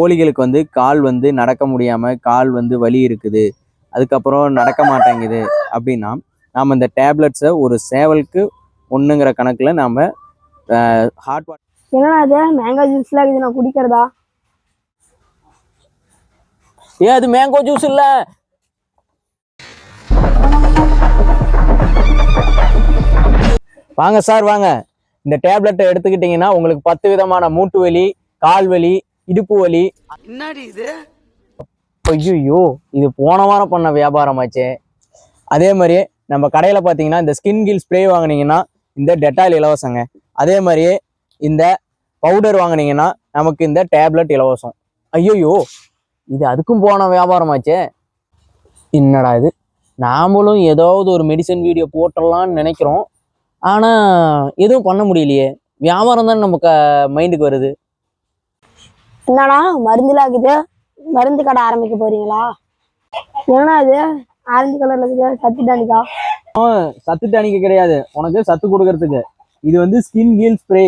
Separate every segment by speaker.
Speaker 1: கோழிகளுக்கு வந்து கால் வந்து நடக்க முடியாமல் கால் வந்து வலி இருக்குது. அதுக்கப்புறம் நடக்க மாட்டேங்குது அப்படின்னா நாம் இந்த டேப்லெட்ஸை ஒரு சேவலுக்கு ஒன்றுங்கிற கணக்கில் நாம் ஹாட் வாட்டர்
Speaker 2: என்னடா இது? மேங்கோ ஜூஸ்லாம் இது நான் குடிக்கிறதா?
Speaker 1: ஏ அது மேங்கோ ஜூஸ் இல்லை. வாங்க சார் வாங்க. இந்த டேப்லெட்டை எடுத்துக்கிட்டிங்கன்னா உங்களுக்கு பத்து விதமான மூட்டு வலி கால் வலி இடுப்பு வலி.
Speaker 3: என்னடி இது?
Speaker 1: ஐயோ இது போன வாரம் பண்ண வியாபாரமாச்சே. அதே மாதிரியே நம்ம கடையில் பார்த்தீங்கன்னா இந்த ஸ்கின் கில் ஸ்ப்ரே வாங்குனீங்கன்னா இந்த டெட்டால் இலவசங்க. அதே மாதிரியே இந்த பவுடர் வாங்குனீங்கன்னா நமக்கு இந்த டேப்லெட் இலவசம். ஐயோ இது அதுக்கும் போன வியாபாரமாச்சே. என்னடா இது? நாமளும் ஏதாவது ஒரு மெடிசன் வீடியோ போட்டுடலாம்னு நினைக்கிறோம். ஆனால் எதுவும் பண்ண முடியலையே. வியாபாரம் தான் நம்ம க மைண்டுக்கு வருது.
Speaker 2: என்னடா மருந்துலாம் இருக்குது? மருந்து கடை ஆரம்பிக்க போறீங்களா? என்னடா இது? ஆரஞ்சு கலர்ல இருக்குது சத்து டானிக்கா
Speaker 1: சத்து டானிக்கு கிடையாது. உனக்கு சத்து கொடுக்கறதுக்கு. இது வந்து ஸ்கின் ஹீல் ஸ்ப்ரே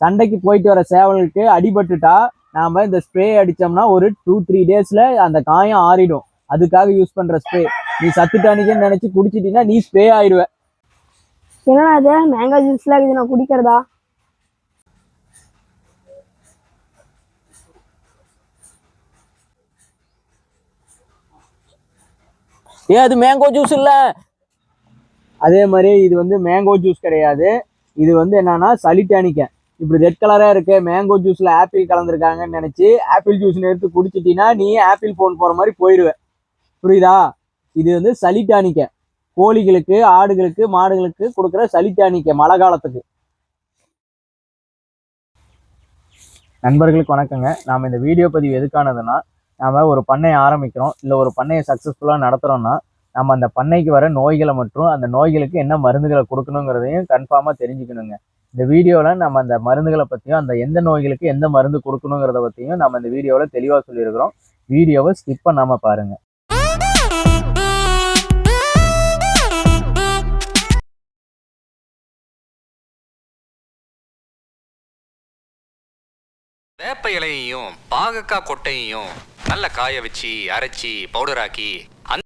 Speaker 1: சண்டைக்கு போயிட்டு வர சேவலுக்கு அடிபட்டுட்டா நாம இந்த ஸ்ப்ரே அடிச்சோம்னா ஒரு டூ த்ரீ டேஸ்ல அந்த காயம் ஆறிடும். அதுக்காக யூஸ் பண்ற ஸ்ப்ரே நீ சத்து டானிக்குன்னு நினைச்சு குடிச்சிட்டீங்கன்னா நீ ஸ்ப்ரே ஆயிடுவ.
Speaker 2: என்னடா இது? மேங்கோ ஜூஸ்லாம் இது நான் குடிக்கிறதா?
Speaker 1: ஏன் அது மேங்கோ ஜூஸ் இல்லை? அதே மாதிரி இது வந்து மேங்கோ ஜூஸ் கிடையாது. இது வந்து என்னன்னா சளி டேனிக்கன் இப்படி ரெட் கலராக இருக்கு மேங்கோ ஜூஸில் ஆப்பிள் கலந்துருக்காங்கன்னு நினச்சி ஆப்பிள் ஜூஸ் எடுத்து குடிச்சிட்டீங்கன்னா நீ ஆப்பிள் ஃபோன் போகிற மாதிரி போயிடுவேன் புரியுதா? இது வந்து சளி டானிக்க. கோழிகளுக்கு ஆடுகளுக்கு மாடுகளுக்கு கொடுக்குற சளி டானிக்க மழை காலத்துக்கு. நண்பர்களுக்கு வணக்கங்க. நாம் இந்த வீடியோ பதிவு எதுக்கானதுன்னா நாம் ஒரு பண்ணையை ஆரம்பிக்கிறோம். இல்லை ஒரு பண்ணையை சக்ஸஸ்ஃபுல்லாக நடத்துகிறோன்னா நம்ம அந்த பண்ணைக்கு வர நோய்களை மற்றும் அந்த நோய்களுக்கு என்ன மருந்துகளை கொடுக்கணுங்கிறதையும் கன்ஃபார்மாக தெரிஞ்சுக்கணுங்க. இந்த வீடியோவில் நம்ம அந்த மருந்துகளை பற்றியும் அந்த எந்த நோய்களுக்கு எந்த மருந்து கொடுக்கணுங்கிறத பற்றியும் நம்ம இந்த வீடியோவில் தெளிவாக சொல்லியிருக்கிறோம். வீடியோவை ஸ்கிப் பண்ணாமல் பாருங்க.
Speaker 3: வேப்ப இலையையும் பாகக்காய் கொட்டையையும் நல்ல காய வச்சு அரைச்சி பவுடராக்கி அந்த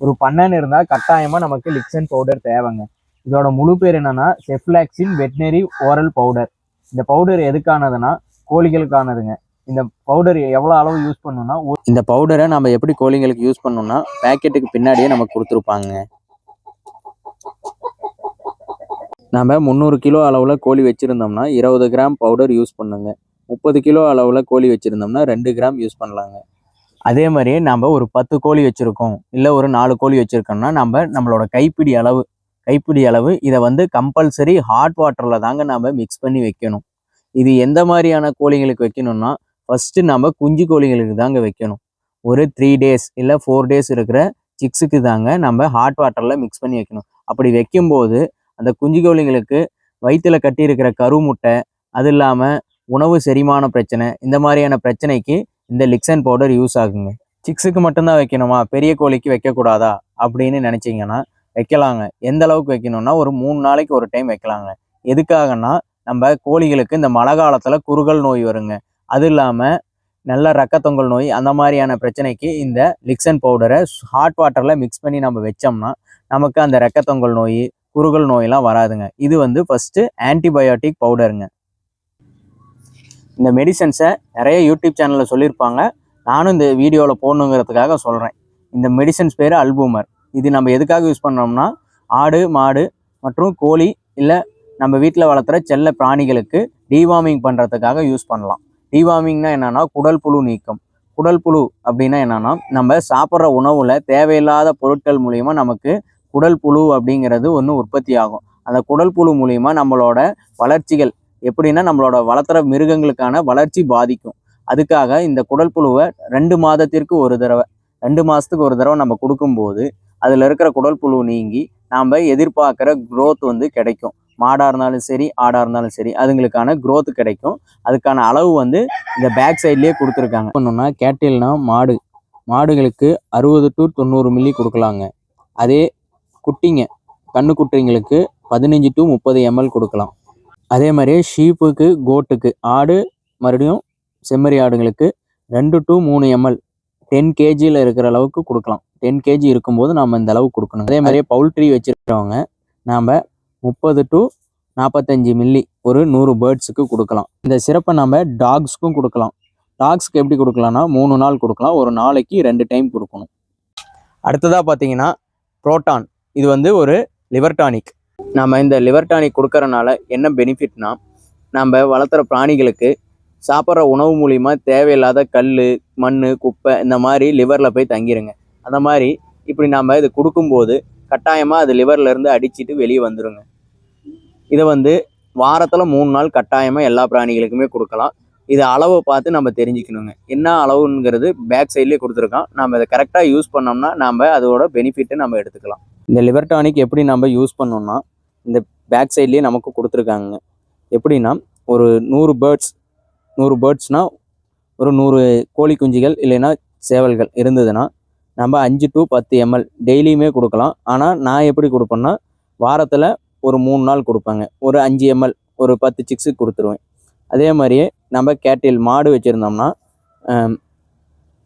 Speaker 1: ஒரு பண்ணைன்னு இருந்தால் கட்டாயமாக நமக்கு லிக்சன் பவுடர் தேவைங்க. இதோட முழு பேர் என்னன்னா செஃப்லாக்சின் வெட்னரி ஓரல் பவுடர் இந்த பவுடர் எதுக்கானதுன்னா கோழிகளுக்கானதுங்க. இந்த பவுடர் எவ்வளோ அளவு யூஸ் பண்ணணும்னா இந்த பவுடரை நம்ம எப்படி கோழிங்களுக்கு யூஸ் பண்ணணும்னா பேக்கெட்டுக்கு பின்னாடியே நமக்கு கொடுத்துருப்பாங்க. நம்ம முந்நூறு கிலோ அளவில் கோழி வச்சுருந்தோம்னா இருபது கிராம் பவுடர் யூஸ் பண்ணுங்க. முப்பது கிலோ அளவில் கோழி வச்சுருந்தோம்னா ரெண்டு கிராம் யூஸ் பண்ணலாங்க. அதே மாதிரியே நம்ம ஒரு பத்து கோழி வச்சுருக்கோம். இல்லை ஒரு நாலு கோழி வச்சுருக்கோம்னா நம்ம நம்மளோட கைப்பிடி அளவு கைப்பிடி அளவு இதை வந்து கம்பல்சரி ஹாட் வாட்டரில் தாங்க நம்ம மிக்ஸ் பண்ணி வைக்கணும். இது எந்த மாதிரியான கோழிங்களுக்கு வைக்கணும்னா ஃபஸ்ட்டு நம்ம குஞ்சு கோழிங்களுக்கு தாங்க வைக்கணும். ஒரு த்ரீ டேஸ் இல்லை ஃபோர் டேஸ் இருக்கிற சிக்ஸுக்கு தாங்க நம்ம ஹாட் வாட்டரில் மிக்ஸ் பண்ணி வைக்கணும். அப்படி வைக்கும்போது அந்த குஞ்சு கோழிங்களுக்கு வயிற்றில் கட்டி இருக்கிற கருமுட்டை அது இல்லாமல் உணவு செரிமான பிரச்சனை இந்த மாதிரியான பிரச்சனைக்கு இந்த லிக்சன் பவுடர் யூஸ் ஆகுங்க. சிக்ஸுக்கு மட்டும்தான் வைக்கணுமா? பெரிய கோழிக்கு வைக்கக்கூடாதா? அப்படின்னு நினச்சிங்கன்னா வைக்கலாங்க. எந்த அளவுக்கு வைக்கணும்னா ஒரு மூணு நாளைக்கு ஒரு டைம் வைக்கலாங்க. எதுக்காகனா நம்ம கோழிகளுக்கு இந்த மழை காலத்தில் குறுகல் நோய் வருங்க. அது இல்லாமல் நல்ல ரக்கத்தொங்கல் நோய் அந்த மாதிரியான பிரச்சனைக்கு இந்த லிக்சன் பவுடரை ஹாட் வாட்டரில் மிக்ஸ் பண்ணி நம்ம வச்சோம்னா நமக்கு அந்த ரக்கத்தொங்கல் நோய் குறுகல் நோயெல்லாம் வராதுங்க. இது வந்து ஃபஸ்ட்டு ஆன்டிபயோட்டிக் பவுடருங்க இந்த மெடிசன்ஸை நிறைய யூடியூப் சேனலில் சொல்லியிருப்பாங்க. நானும் இந்த வீடியோவில் போடணுங்கிறதுக்காக சொல்கிறேன் இந்த மெடிசன்ஸ் பேர் அல்பூமர் இது நம்ம எதுக்காக யூஸ் பண்ணோம்னா ஆடு மாடு மற்றும் கோழி இல்லை நம்ம வீட்டில் வளர்த்துற செல்ல பிராணிகளுக்கு டிவார்மிங் பண்ணுறதுக்காக யூஸ் பண்ணலாம். டிவார்மிங்னா என்னென்னா குடல் புழு நீக்கம். குடல் புழு அப்படின்னா என்னென்னா நம்ம சாப்பிட்ற உணவில் தேவையில்லாத பொருட்கள் மூலிமா நமக்கு குடல் புழு அப்படிங்கிறது ஒன்று உற்பத்தி ஆகும். அந்த குடல் புழு மூலிமா நம்மளோட வளர்ச்சிகள் எப்படின்னா நம்மளோட வளர்த்துற மிருகங்களுக்கான வளர்ச்சி பாதிக்கும். அதுக்காக இந்த குடல் புழுவை ரெண்டு மாதத்திற்கு ஒரு தடவை ரெண்டு மாதத்துக்கு ஒரு தடவை நம்ம கொடுக்கும்போது அதில் இருக்கிற குடல் புழு நீங்கி நாம் எதிர்பார்க்குற க்ரோத் வந்து கிடைக்கும். மாடாக இருந்தாலும் சரி ஆடாக இருந்தாலும் சரி அதுங்களுக்கான க்ரோத் கிடைக்கும். அதுக்கான அளவு வந்து இந்த பேக் சைட்லேயே கொடுத்துருக்காங்க. பண்ணோன்னா கேட்டில்னா மாடு மாடுகளுக்கு அறுபது டு தொண்ணூறு மில்லி கொடுக்கலாங்க. அதே குட்டிங்க கண்ணு குட்டிங்களுக்கு பதினஞ்சு டு முப்பது எம்எல் கொடுக்கலாம். அதே மாதிரியே ஷீப்புக்கு கோட்டுக்கு ஆடு மறுபடியும் செம்மறி ஆடுங்களுக்கு ரெண்டு டு மூணு எம்எல் டென் கேஜியில் இருக்கிற அளவுக்கு கொடுக்கலாம். டென் கேஜி இருக்கும்போது நம்ம இந்த அளவுக்கு கொடுக்கணும். அதே மாதிரியே பவுல்ட்ரி வச்சுருக்கிறவங்க நாம் முப்பது டு நாற்பத்தஞ்சு மில்லி ஒரு நூறு பேர்ட்ஸுக்கு கொடுக்கலாம். இந்த சிறப்பை நம்ம டாக்ஸ்க்கும் கொடுக்கலாம். டாக்ஸ்க்கு எப்படி கொடுக்கலாம்னா மூணு நாள் கொடுக்கலாம். ஒரு நாளைக்கு ரெண்டு டைம் கொடுக்கணும். அடுத்ததாக பார்த்தீங்கன்னா புரோட்டான் இது வந்து ஒரு லிவர் டானிக் நம்ம இந்த லிவர் டானிக் கொடுக்கறனால என்ன பெனிஃபிட்னா நம்ம வளர்த்துற பிராணிகளுக்கு சாப்பிட்ற உணவு மூலிமா தேவையில்லாத கல் மண் குப்பை இந்த மாதிரி லிவரில் போய் தங்கிடுங்க அந்த மாதிரி இப்படி நாம் இது கொடுக்கும்போது கட்டாயமாக அது லிவர்லேருந்து அடிச்சுட்டு அடிச்சிட்டு வெளியே வந்துருங்க. இதை வந்து வாரத்தில் மூணு நாள் கட்டாயமாக எல்லா பிராணிகளுக்குமே கொடுக்கலாம். இது அளவை பார்த்து நம்ம தெரிஞ்சுக்கணுங்க. என்ன அளவுங்கிறது பேக் சைட்லேயே கொடுத்துருக்கோம் நம்ம இதை கரெக்டாக யூஸ் பண்ணோம்னா நம்ம அதோட பெனிஃபிட்டை நம்ம எடுத்துக்கலாம். இந்த லிவர் டானிக் எப்படி நம்ம யூஸ் பண்ணோம்னா இந்த பேக் சைட்லேயே நமக்கு கொடுத்துருக்காங்க. எப்படின்னா ஒரு நூறு பேர்ட்ஸ் நூறு பேர்ட்ஸ்னால் ஒரு நூறு கோழி குஞ்சுகள் இல்லைன்னா சேவல்கள் இருந்ததுன்னா நம்ம அஞ்சு டு பத்து எம்எல் டெய்லியுமே கொடுக்கலாம். ஆனால் நான் எப்படி கொடுப்பேன்னா வாரத்தில் ஒரு மூணு நாள் கொடுப்பேங்க. ஒரு அஞ்சு எம்எல் ஒரு பத்து சிக்ஸுக்கு கொடுத்துருவேன். அதே மாதிரியே நம்ம கேட்டில் மாடு வச்சுருந்தோம்னா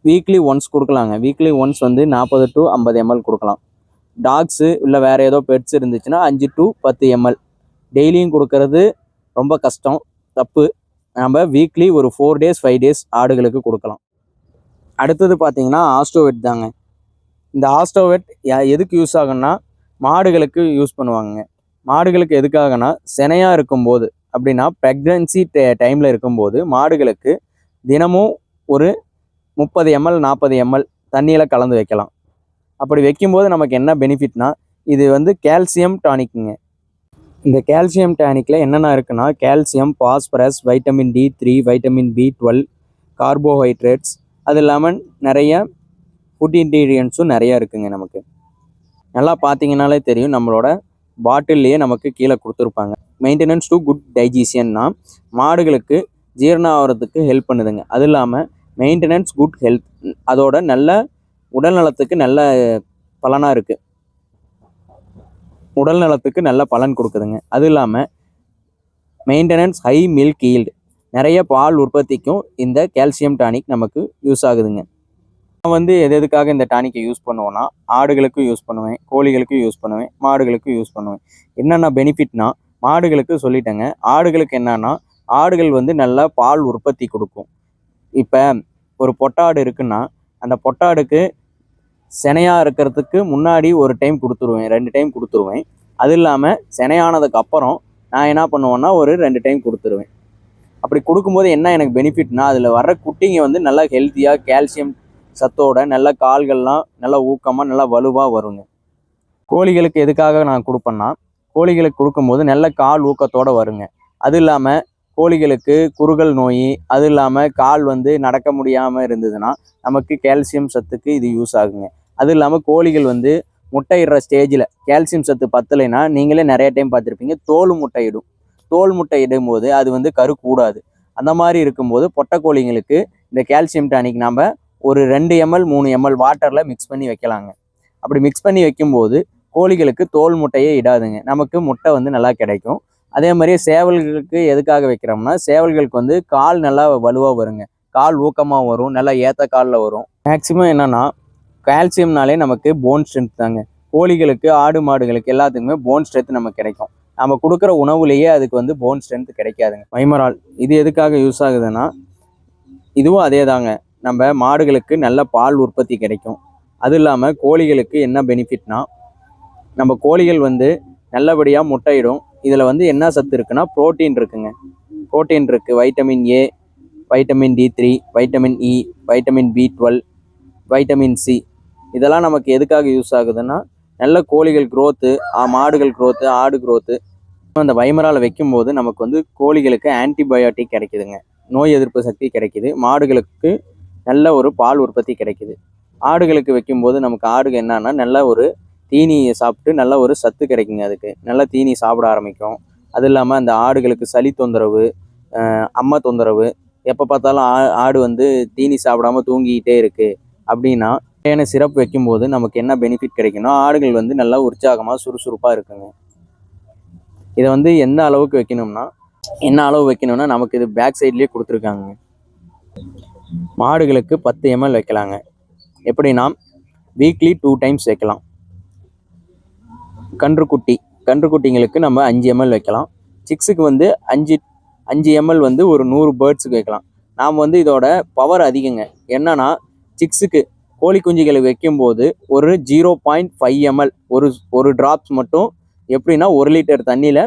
Speaker 1: வீக்லி ஒன்ஸ் கொடுக்கலாங்க. வீக்லி ஒன்ஸ் வந்து நாற்பது டு ஐம்பது எம்எல் கொடுக்கலாம். டாக்ஸு இல்லை வேறு ஏதோ பெட்ஸ் இருந்துச்சுன்னா அஞ்சு டு பத்து எம்எல் டெய்லியும் கொடுக்கறது ரொம்ப கஷ்டம் தப்பு. நம்ம வீக்லி ஒரு ஃபோர் டேஸ் ஃபைவ் டேஸ் ஆடுகளுக்கு கொடுக்கலாம். அடுத்தது பார்த்தீங்கன்னா ஆஸ்டோவெட் தாங்க. இந்த ஆஸ்டோவெட் எதுக்கு யூஸ் ஆகும்னா மாடுகளுக்கு யூஸ் பண்ணுவாங்க மாடுகளுக்கு எதுக்காகனா சினையாக இருக்கும்போது அப்படின்னா ப்ரெக்னன்சி டைமில் இருக்கும்போது மாடுகளுக்கு தினமும் ஒரு முப்பது எம்எல் நாற்பது எம்எல் தண்ணியில் கலந்து வைக்கலாம். அப்படி வைக்கும்போது நமக்கு என்ன பெனிஃபிட்னா இது வந்து கால்சியம் டானிக்குங்க இந்த கால்சியம் டானிக்கில் என்னென்ன இருக்குன்னா calcium phosphorus vitamin D three vitamin B twelve carbohydrates அது இல்லாமல் நிறைய ஃபுட் இன்க்ரீடியன்ஸும் நிறையா இருக்குங்க நமக்கு. நல்லா பார்த்தீங்கனாலே தெரியும் நம்மளோட பாட்டில்லையே நமக்கு கீழே கொடுத்துருப்பாங்க. மெயின்டெனன்ஸ் டு குட் டைஜிஷியன்னா மாடுகளுக்கு ஜீரணம் ஆகிறதுக்கு ஹெல்ப் பண்ணுதுங்க. அது இல்லாமல் மெயின்டெனன்ஸ் குட் ஹெல்த் அதோட நல்ல உடல் நலத்துக்கு நல்ல பலனாக இருக்குது உடல் நலத்துக்கு நல்ல பலன் கொடுக்குதுங்க. அது இல்லாமல் மெயின்டெனன்ஸ் ஹை மில்க் ஈல்டு நிறைய பால் உற்பத்திக்கும் இந்த கால்சியம் டானிக் நமக்கு யூஸ் ஆகுதுங்க. நான் வந்து எது எதுக்காக இந்த டானிக்கை யூஸ் பண்ணுவோன்னா ஆடுகளுக்கும் யூஸ் பண்ணுவேன் கோழிகளுக்கும் யூஸ் பண்ணுவேன் மாடுகளுக்கும் யூஸ் பண்ணுவேன். என்னென்ன பெனிஃபிட்னா மாடுகளுக்கு சொல்லிட்டேங்க. ஆடுகளுக்கு என்னன்னா ஆடுகள் வந்து நல்லா பால் உற்பத்தி கொடுக்கும். இப்போ ஒரு பொட்டாடு இருக்குன்னா அந்த பொட்டாடுக்கு சினையாக இருக்கிறதுக்கு முன்னாடி ஒரு டைம் கொடுத்துருவேன் ரெண்டு டைம் கொடுத்துருவேன். அது இல்லாமல் சினையானதுக்கு அப்புறம் நான் என்ன பண்ணுவேன்னா ஒரு ரெண்டு டைம் கொடுத்துருவேன். அப்படி கொடுக்கும்போது என்ன எனக்கு பெனிஃபிட்னா அதில் வர்ற குட்டிங்க வந்து நல்லா ஹெல்த்தியாக கால்சியம் சத்தோட நல்ல கால்கள்லாம் நல்லா ஊக்கமாக நல்லா வலுவாக வருங்க. கோழிகளுக்கு எதுக்காக நான் கொடுப்பேன்னா கோழிகளுக்கு கொடுக்கும்போது நல்ல கால் ஊக்கத்தோடு வருங்க. அது இல்லாமல் கோழிகளுக்கு குறுகல் நோய் அது இல்லாமல் கால் வந்து நடக்க முடியாமல் இருந்ததுன்னா நமக்கு கால்சியம் சத்துக்கு இது யூஸ் ஆகுங்க. அது இல்லாமல் கோழிகள் வந்து முட்டையிடுற ஸ்டேஜில் கால்சியம் சத்து பத்தலைன்னா நீங்களே நிறைய டைம் பார்த்துருப்பீங்க. தோல் முட்டையிடும் தோல் முட்டை இடும்போது அது வந்து கரு கூடாது. அந்த மாதிரி இருக்கும்போது பொட்டை கோழிங்களுக்கு இந்த கால்சியம் டானிக் நாம் ஒரு ரெண்டு எம்எல் மூணு எம்எல் வாட்டரில் மிக்ஸ் பண்ணி வைக்கலாங்க. அப்படி மிக்ஸ் பண்ணி வைக்கும்போது கோழிகளுக்கு தோல் முட்டையே இடாதுங்க. நமக்கு முட்டை வந்து நல்லா கிடைக்கும். அதே மாதிரியே சேவல்களுக்கு எதுக்காக வைக்கிறோம்னா சேவல்களுக்கு வந்து கால் நல்லா வலுவாக வருங்க. கால் ஊக்கமாக வரும். நல்லா ஏற்ற காலில் வரும். மேக்ஸிமம் என்னென்னா கால்சியம்னாலே நமக்கு போன் ஸ்ட்ரென்த் தாங்க. கோழிகளுக்கு ஆடு மாடுகளுக்கு எல்லாத்துக்குமே போன் ஸ்ட்ரென்த் நமக்கு கிடைக்கும். நம்ம கொடுக்குற உணவுலேயே அதுக்கு வந்து போன் ஸ்ட்ரென்த் கிடைக்காதுங்க. மைமரால் இது எதுக்காக யூஸ் ஆகுதுன்னா இதுவும் அதே தாங்க நம்ம மாடுகளுக்கு நல்ல பால் உற்பத்தி கிடைக்கும். அது இல்லாமல் கோழிகளுக்கு என்ன பெனிஃபிட்னா நம்ம கோழிகள் வந்து நல்லபடியாக முட்டையிடும். இதில் வந்து என்ன சத்து இருக்குன்னா ப்ரோட்டீன் இருக்குங்க. புரோட்டீன் இருக்குது vitamin A vitamin D three vitamin E vitamin B twelve vitamin C இதெல்லாம் நமக்கு எதுக்காக யூஸ் ஆகுதுன்னா நல்ல கோழிகள் க்ரோத்து மாடுகள் க்ரோத்து ஆடு க்ரோத்து அந்த வைமரால் வைக்கும்போது நமக்கு வந்து கோழிகளுக்கு ஆன்டிபயோட்டிக் கிடைக்குதுங்க. நோய் எதிர்ப்பு சக்தி கிடைக்குது. மாடுகளுக்கு நல்ல ஒரு பால் உற்பத்தி கிடைக்குது. ஆடுகளுக்கு வைக்கும்போது நமக்கு ஆடுகள் என்னன்னா நல்ல ஒரு தீனி சாப்பிட்டு நல்ல ஒரு சத்து கிடைக்குங்க அதுக்கு. நல்ல தீனி சாப்பிட ஆரம்பிக்கும். அது இல்லாமல் அந்த ஆடுகளுக்கு சளி தொந்தரவு அம்மா அம்மை தொந்தரவு எப்போ பார்த்தாலும் ஆ ஆடு வந்து தீனி சாப்பிடாம தூங்கிக்கிட்டே இருக்குது அப்படின்னா தேவையான சிறப்பு வைக்கும்போது நமக்கு என்ன பெனிஃபிட் கிடைக்குன்னா ஆடுகள் வந்து நல்லா உற்சாகமாக சுறுசுறுப்பாக இருக்குங்க. இதை வந்து எந்த அளவுக்கு வைக்கணும்னா என்ன அளவு வைக்கணும்னா நமக்கு இது பேக் சைட்லேயே கொடுத்துருக்காங்க. மாடுகளுக்கு பத்து எம்எல் வைக்கலாங்க. எப்படின்னா வீக்லி டூ டைம்ஸ் வைக்கலாம். கன்றுக்குட்டி. கன்றுக்குட்டிங்களுக்கு நம்ம அஞ்சு எம்எல் வைக்கலாம். சிக்ஸுக்கு வந்து அஞ்சு அஞ்சு எம்எல் வந்து ஒரு நூறு பேர்ட்ஸுக்கு வைக்கலாம். நாம் வந்து இதோட பவர் அதிகங்க. என்னன்னா சிக்ஸுக்கு கோழி குஞ்சுகளை வைக்கும்போது ஒரு ஜீரோ பாயிண்ட் ஃபைவ் எம்எல் ஒரு ஒரு ட்ராப்ஸ் மட்டும் எப்படின்னா ஒரு லிட்டர் தண்ணியில்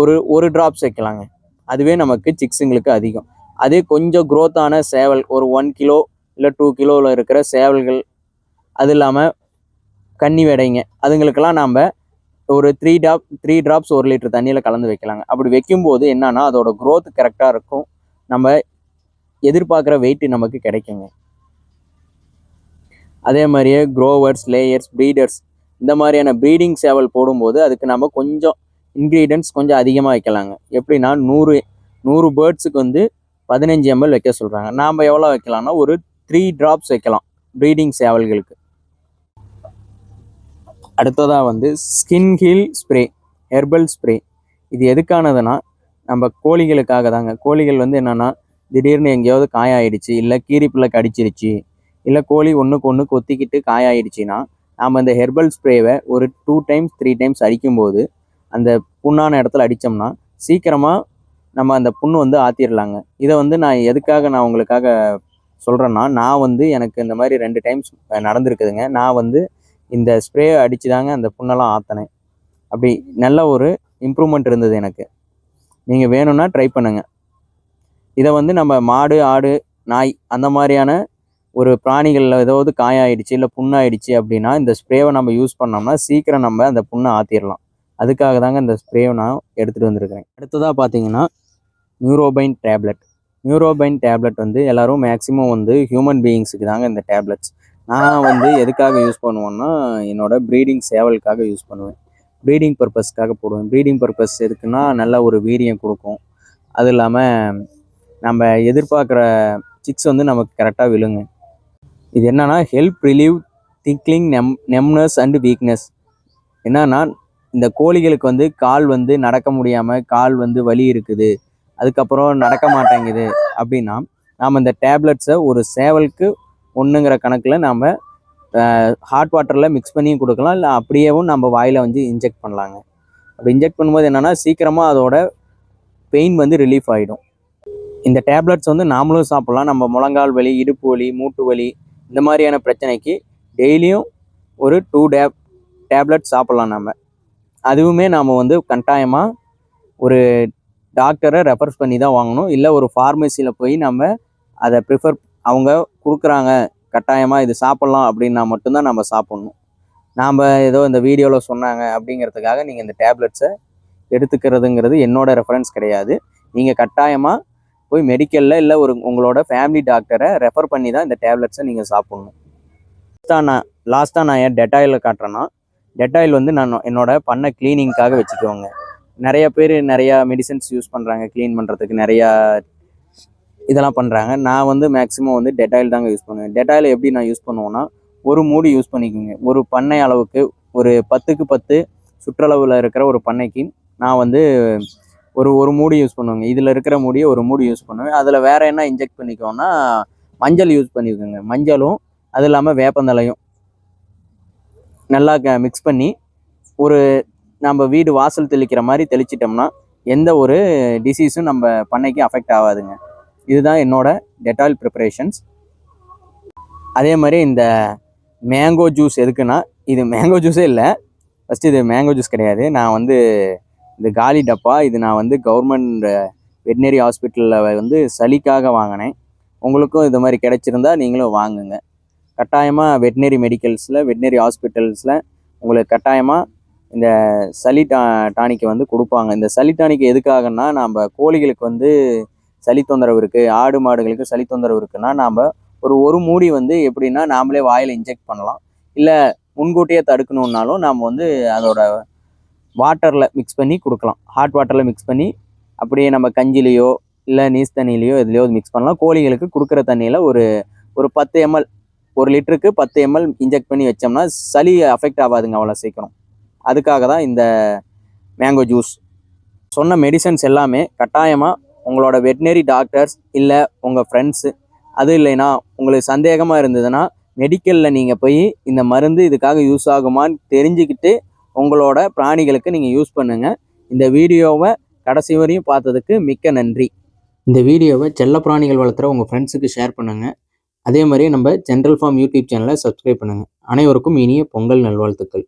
Speaker 1: ஒரு ஒரு ட்ராப்ஸ் வைக்கலாங்க. அதுவே நமக்கு சிக்ஸுங்களுக்கு அதிகம். அதே கொஞ்சம் க்ரோத்தான சேவல் ஒரு ஒன் கிலோ இல்லை டூ கிலோவில் இருக்கிற சேவல்கள் அது இல்லாமல் கன்னி வெடைங்க. அதுங்களுக்கெல்லாம் நாம் ஒரு த்ரீ டாப் த்ரீ ட்ராப்ஸ் ஒரு லிட்டர் தண்ணியில் கலந்து வைக்கலாங்க. அப்படி வைக்கும்போது என்னன்னா அதோட க்ரோத் கரெக்டாக இருக்கும். நம்ம எதிர்பார்க்குற வெயிட் நமக்கு கிடைக்குங்க. அதே மாதிரியே க்ரோவர்ஸ் லேயர்ஸ் ப்ரீடர்ஸ் இந்த மாதிரியான ப்ரீடிங் சேவல் போடும்போது அதுக்கு நம்ம கொஞ்சம் இன்க்ரீடியன்ஸ் கொஞ்சம் அதிகமாக வைக்கலாங்க. எப்படின்னா நூறு நூறு பேர்ட்ஸுக்கு வந்து பதினஞ்சு எம்எல் வைக்க சொல்கிறாங்க நாம் எவ்வளோ வைக்கலாம்னா ஒரு த்ரீ ட்ராப்ஸ் வைக்கலாம் ப்ரீடிங் சேவல்களுக்கு. அடுத்ததாக வந்து skin heal spray herbal spray இது எதுக்கானதுன்னா நம்ம கோழிகளுக்காக தாங்க கோழிகள் வந்து என்னென்னா திடீர்னு எங்கேயாவது காயாயிடுச்சு இல்லை கீரிப்பிள்ளை கடிச்சிருச்சு இல்லை கோழி ஒன்றுக்கு ஒன்று கொத்திக்கிட்டு காயாயிடுச்சின்னா நாம் இந்த ஹெர்பல் ஸ்ப்ரேவை ஒரு டூ டைம்ஸ் த்ரீ டைம்ஸ் அடிக்கும்போது அந்த புண்ணான இடத்துல அடித்தோம்னா சீக்கிரமாக நம்ம அந்த புண்ணு வந்து ஆற்றிடலாங்க இதை வந்து நான் எதுக்காக நான் உங்களுக்காக சொல்கிறேன்னா நான் வந்து எனக்கு இந்த மாதிரி ரெண்டு டைம்ஸ் நடந்திருக்குதுங்க. நான் வந்து இந்த ஸ்ப்ரே அடித்து தாங்க அந்த புண்ணெல்லாம் ஆற்றினேன் அப்படி நல்ல ஒரு இம்ப்ரூவ்மெண்ட் இருந்தது எனக்கு. நீங்கள் வேணும்னா ட்ரை பண்ணுங்கள் இதை வந்து நம்ம மாடு ஆடு நாய் அந்த மாதிரியான ஒரு பிராணிகளில் ஏதாவது காயாயிடுச்சு இல்லை புண்ணாயிடுச்சு அப்படின்னா இந்த ஸ்ப்ரேவை நம்ம யூஸ் பண்ணோம்னா சீக்கிரம் நம்ம அந்த புண்ணை ஆற்றிடலாம் அதுக்காக தாங்க இந்த ஸ்ப்ரேவை நான் எடுத்துகிட்டு வந்திருக்கிறேன். அடுத்ததாக பார்த்தீங்கன்னா நியூரோபைன் டேப்லெட் நியூரோபைன் டேப்லெட் வந்து எல்லோரும் மேக்ஸிமம் வந்து ஹியூமன் பீயிங்ஸுக்கு தாங்க இந்த டேப்லெட்ஸ் நான் வந்து எதுக்காக யூஸ் பண்ணுவேன்னா என்னோடய ப்ரீடிங் சேவலுக்காக யூஸ் பண்ணுவேன். ப்ரீடிங் பர்பஸ்க்காக போடுவேன். ப்ரீடிங் பர்பஸ் எதுக்குன்னா நல்ல ஒரு வீரியம் கொடுக்கும். அது இல்லாமல் நம்ம எதிர்பார்க்குற சிக்ஸ் வந்து நமக்கு கரெக்டாக விழுங்க. இது என்னன்னா help relieve tingling numb numbness and weakness என்னன்னா இந்த கோழிகளுக்கு வந்து கால் வந்து நடக்க முடியாமல் கால் வந்து வலி இருக்குது. அதுக்கப்புறம் நடக்க மாட்டேங்குது. அப்படின்னா நாம் இந்த டேப்லெட்ஸை ஒரு சேவலுக்கு ஒன்றுங்கிற கணக்கில் நாம் ஹாட் வாட்டரில் மிக்ஸ் பண்ணியும் கொடுக்கலாம். இல்லை அப்படியேவும் நம்ம வாயில் வந்து இன்ஜெக்ட் பண்ணலாங்க. அப்படி இன்ஜெக்ட் பண்ணும்போது என்னென்னா சீக்கிரமாக அதோட பெயின் வந்து ரிலீஃப் ஆகிடும் இந்த டேப்லெட்ஸ் வந்து நாமளும் சாப்பிட்லாம். நம்ம முழங்கால் வலி இடுப்பு வலி மூட்டு வலி இந்த மாதிரியான பிரச்சனைக்கு டெய்லியும் ஒரு டூ டேப் டேப்லெட் சாப்பிட்லாம் நம்ம அதுவுமே நாம் வந்து கட்டாயமாக ஒரு டாக்டரை ரெஃபர் பண்ணி தான் வாங்கணும். இல்லை ஒரு ஃபார்மசியில் போய் நம்ம அதை ப்ரிஃபர் அவங்க கொடுக்குறாங்க. கட்டாயமாக இது சாப்பிட்லாம் அப்படின்னா மட்டும்தான் நம்ம சாப்பிட்ணும். நாம் ஏதோ இந்த வீடியோவில் சொன்னாங்க அப்படிங்கிறதுக்காக நீங்கள் இந்த டேப்லெட்ஸை எடுத்துக்கிறதுங்கிறது என்னோட ரெஃபரன்ஸ் கிடையாது. நீங்கள் கட்டாயமாக போய் மெடிக்கலில் இல்லை ஒரு உங்களோட ஃபேமிலி டாக்டரை ரெஃபர் பண்ணி தான் இந்த டேப்லெட்ஸை நீங்கள் சாப்பிட்ணும். லாஸ்ட்டாக நான் லாஸ்ட்டாக நான் ஏன் டெட்டாயில் காட்டுறேன்னா டெட்டாயில் வந்து நான் என்னோட பண்ண க்ளீனிங்க்காக வச்சுக்குவோங்க. நிறைய பேர் நிறையா மெடிசன்ஸ் யூஸ் பண்ணுறாங்க க்ளீன் பண்ணுறதுக்கு நிறையா இதெல்லாம் பண்ணுறாங்க நான் வந்து மேக்ஸிமம் வந்து டெட்டாயில் தாங்க யூஸ் பண்ணுவேன். டெட்டாயில் எப்படி நான் யூஸ் பண்ணுவேன்னா ஒரு மூடி யூஸ் பண்ணிக்கோங்க. ஒரு பண்ணை அளவுக்கு ஒரு பத்துக்கு பத்து சுற்றளவில் இருக்கிற ஒரு பண்ணைக்கு நான் வந்து ஒரு ஒரு மூடி யூஸ் பண்ணுவாங்க. இதில் இருக்கிற மூடியை ஒரு மூடி யூஸ் பண்ணுவேன். அதில் வேற என்ன இன்ஜெக்ட் பண்ணிக்கோன்னா மஞ்சள் யூஸ் பண்ணிக்கோங்க மஞ்சளும் அது இல்லாமல் வேப்பந்தலையும். நல்லா க மிக்ஸ் பண்ணி ஒரு நம்ம வீடு வாசல் தெளிக்கிற மாதிரி தெளிச்சிட்டோம்னா எந்த ஒரு டிசீஸும் நம்ம பண்ணைக்கு அஃபெக்ட் ஆகாதுங்க. இதுதான் என்னோட டெட்டால் ப்ரிப்பரேஷன்ஸ் அதே மாதிரி இந்த மேங்கோ ஜூஸ் எதுக்குன்னா இது மேங்கோ ஜூஸே இல்லை. ஃபஸ்ட்டு இது மேங்கோ ஜூஸ் கிடையாது. நான் வந்து இந்த காலி டப்பா இது நான் வந்து கவர்மெண்ட் வெட்டினரி ஹாஸ்பிட்டலில் வந்து சளிக்காக வாங்கினேன். உங்களுக்கும் இது மாதிரி கிடைச்சிருந்தா நீங்களும் வாங்குங்க. கட்டாயமாக வெட்டினரி மெடிக்கல்ஸில் வெட்டினரி ஹாஸ்பிட்டல்ஸில் உங்களுக்கு கட்டாயமாக இந்த சளி டா டானிக்கை வந்து கொடுப்பாங்க. இந்த சளி டானிக் எதுக்காகன்னா நம்ம கோழிகளுக்கு வந்து சளி தொந்தரவு இருக்குது ஆடு மாடுகளுக்கு சளி தொந்தரவு இருக்குன்னா நாம் ஒரு ஒரு மூடி வந்து எப்படின்னா நாமளே வாயில் இன்ஜெக்ட் பண்ணலாம். இல்லை முன்கூட்டியே தடுக்கணுன்னாலும் நாம் வந்து அதோட வாட்டரில் மிக்ஸ் பண்ணி கொடுக்கலாம். ஹாட் வாட்டரில் மிக்ஸ் பண்ணி அப்படியே நம்ம கஞ்சிலேயோ இல்லை நீஸ் தண்ணியிலையோ எதுலையோ மிக்ஸ் பண்ணலாம். கோழிகளுக்கு கொடுக்குற தண்ணியில் ஒரு ஒரு பத்து எம்எல் ஒரு லிட்டருக்கு பத்து எம்எல் இன்ஜெக்ட் பண்ணி வச்சோம்னா சளி அஃபெக்ட் ஆகாதுங்க அவ்வளோ சீக்கிரம். அதுக்காக தான் இந்த மேங்கோ ஜூஸ் சொன்ன மெடிசன்ஸ் எல்லாமே கட்டாயமாக உங்களோட வெட்டினரி டாக்டர்ஸ் இல்லை உங்கள் ஃப்ரெண்ட்ஸு அது இல்லைன்னா உங்களுக்கு சந்தேகமாக இருந்ததுன்னா மெடிக்கலில் நீங்கள் போய் இந்த மருந்து இதுக்காக யூஸ் ஆகுமான்னு தெரிஞ்சுக்கிட்டு உங்களோட பிராணிகளுக்கு நீங்கள் யூஸ் பண்ணுங்கள் இந்த வீடியோவை கடைசி வரையும் பார்த்ததுக்கு மிக்க நன்றி. இந்த வீடியோவை செல்ல பிராணிகள் வளர்த்துற உங்கள் ஃப்ரெண்ட்ஸுக்கு ஷேர் பண்ணுங்கள் அதே மாதிரி நம்ம ஜென்ரல் ஃபார்ம் யூடியூப் சேனலை சப்ஸ்கிரைப் பண்ணுங்கள் அனைவருக்கும் இனிய பொங்கல் நல்வாழ்த்துக்கள்.